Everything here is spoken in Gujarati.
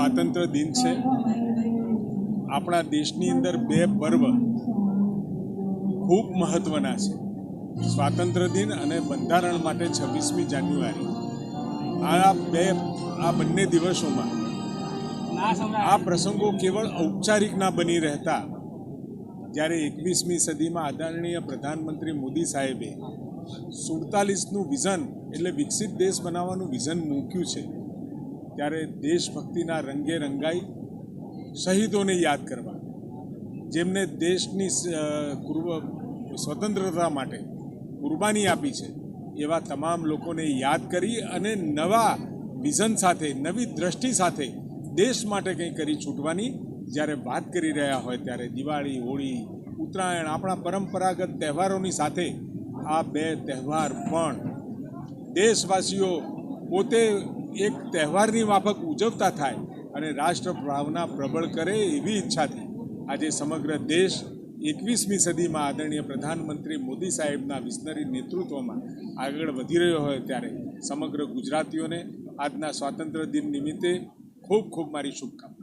સ્વાતંત્ર્ય દિન છે. આપણા દેશની અંદર બે પર્વ ખૂબ મહત્ત્વના છે. સ્વાતંત્ર્ય દિન અને બંધારણ માટે છવ્વીસમી જાન્યુઆરી. આ બે, આ બંને દિવસોમાં આ પ્રસંગો કેવળ ઔપચારિક ના બની રહેતા. જ્યારે એકવીસમી સદીમાં આદરણીય પ્રધાનમંત્રી મોદી સાહેબે સુડતાલીસનું વિઝન એટલે વિકસિત દેશ બનાવવાનું વિઝન મૂક્યું છે. ત્યારે દેશભક્તિના રંગે રંગાઈ શહીદોને યાદ કરવા. જેમને દેશની સ્વતંત્રતા માટે કુરબાની આપી છે, એવા તમામ લોકોને યાદ કરી અને નવા વિઝન સાથે, નવી દ્રષ્ટિ સાથે દેશ માટે કંઈ કરી છૂટવાની જ્યારે વાત કરી રહ્યા હોય ત્યારે દિવાળી, હોળી, ઉત્તરાયણ આપણા પરંપરાગત તહેવારોની સાથે આ બે તહેવાર પણ દેશવાસીઓ પોતે એક તહેવારની માફક ઉજવતા થાય અને રાષ્ટ્ર ભાવના પ્રબળ કરે એવી ઈચ્છાથી આજે સમગ્ર દેશ એકવીસમી સદીમાં આદરણીય પ્રધાનમંત્રી મોદી સાહેબના વિઝનરી નેતૃત્વમાં આગળ વધી રહ્યો હોય ત્યારે સમગ્ર ગુજરાતીઓને આજના સ્વાતંત્ર્ય દિન નિમિત્તે ખૂબ ખૂબ મારી શુભકામના.